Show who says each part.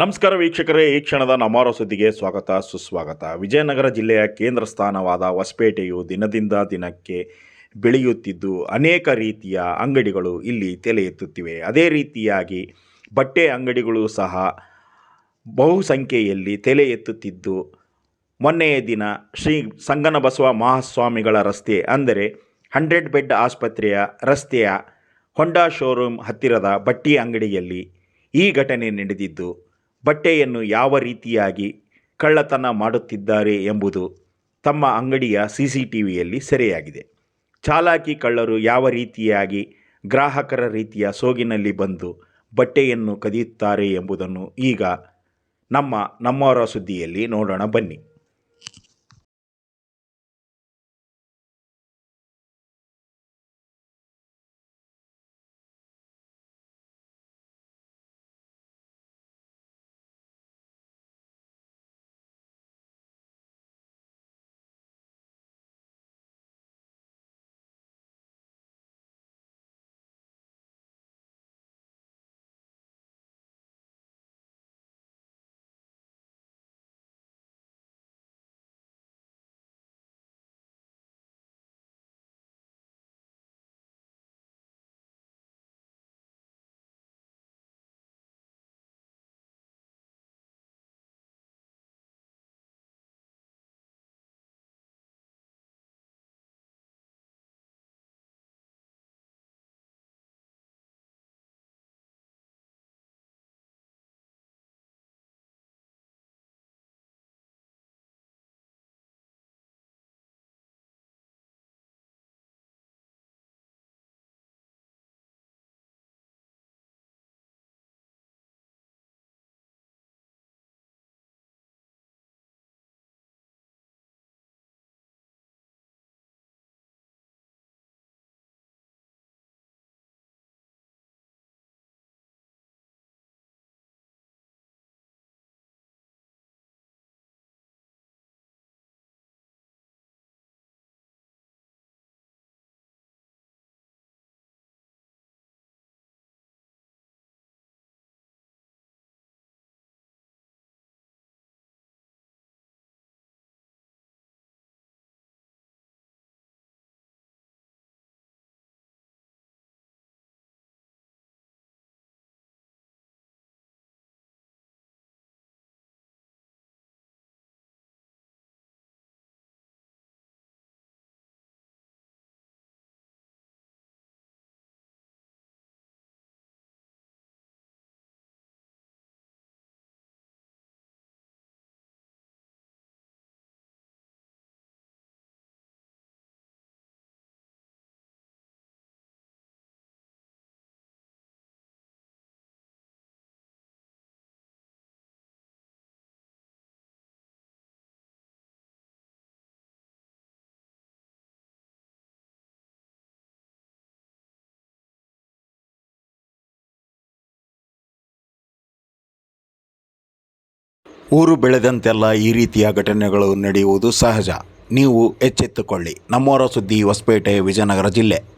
Speaker 1: ನಮಸ್ಕಾರ ವೀಕ್ಷಕರೇ, ಈ ಕ್ಷಣದ ನಮಾರೋ ಸುದ್ದಿಗೆ ಸ್ವಾಗತ, ಸುಸ್ವಾಗತ. ವಿಜಯನಗರ ಜಿಲ್ಲೆಯ ಕೇಂದ್ರ ಸ್ಥಾನವಾದ ಹೊಸಪೇಟೆಯು ದಿನದಿಂದ ದಿನಕ್ಕೆ ಬೆಳೆಯುತ್ತಿದ್ದು, ಅನೇಕ ರೀತಿಯ ಅಂಗಡಿಗಳು ಇಲ್ಲಿ ತಲೆ ಎತ್ತುತ್ತಿವೆ. ಅದೇ ರೀತಿಯಾಗಿ ಬಟ್ಟೆ ಅಂಗಡಿಗಳು ಸಹ ಬಹುಸಂಖ್ಯೆಯಲ್ಲಿ ತಲೆ ಎತ್ತುತ್ತಿದ್ದು, ಮೊನ್ನೆಯ ದಿನ ಶ್ರೀ ಸಂಗನ ಬಸವ ಮಹಾಸ್ವಾಮಿಗಳ ರಸ್ತೆ, ಅಂದರೆ ಹಂಡ್ರೆಡ್ ಬೆಡ್ ಆಸ್ಪತ್ರೆಯ ರಸ್ತೆಯ ಹೊಂಡಾ ಶೋರೂಮ್ ಹತ್ತಿರದ ಬಟ್ಟಿ ಅಂಗಡಿಯಲ್ಲಿ ಈ ಘಟನೆ ನಡೆದಿದ್ದು ಬಟ್ಟೆಯನ್ನು ಯಾವ ರೀತಿಯಾಗಿ ಕಳ್ಳತನ ಮಾಡುತ್ತಿದ್ದಾರೆ ಎಂಬುದು ತಮ್ಮ ಅಂಗಡಿಯ ಸಿ ಸಿ ಟಿ ಸೆರೆಯಾಗಿದೆ. ಚಾಲಾಕಿ ಕಳ್ಳರು ಯಾವ ರೀತಿಯಾಗಿ ಗ್ರಾಹಕರ ರೀತಿಯ ಸೋಗಿನಲ್ಲಿ ಬಂದು ಬಟ್ಟೆಯನ್ನು ಕದಿಯುತ್ತಾರೆ ಎಂಬುದನ್ನು ಈಗ ನಮ್ಮ ನಮ್ಮವರ ಸುದ್ದಿಯಲ್ಲಿ ನೋಡೋಣ ಬನ್ನಿ. ಊರು ಬೆಳೆದಂತೆಲ್ಲ ಈ ರೀತಿಯ ಘಟನೆಗಳು ನಡೆಯುವುದು ಸಹಜ. ನೀವು ಎಚ್ಚೆತ್ತುಕೊಳ್ಳಿ. ನಮ್ಮವರ ಸುದ್ದಿ ಹೊಸಪೇಟೆ ವಿಜಯನಗರ ಜಿಲ್ಲೆ.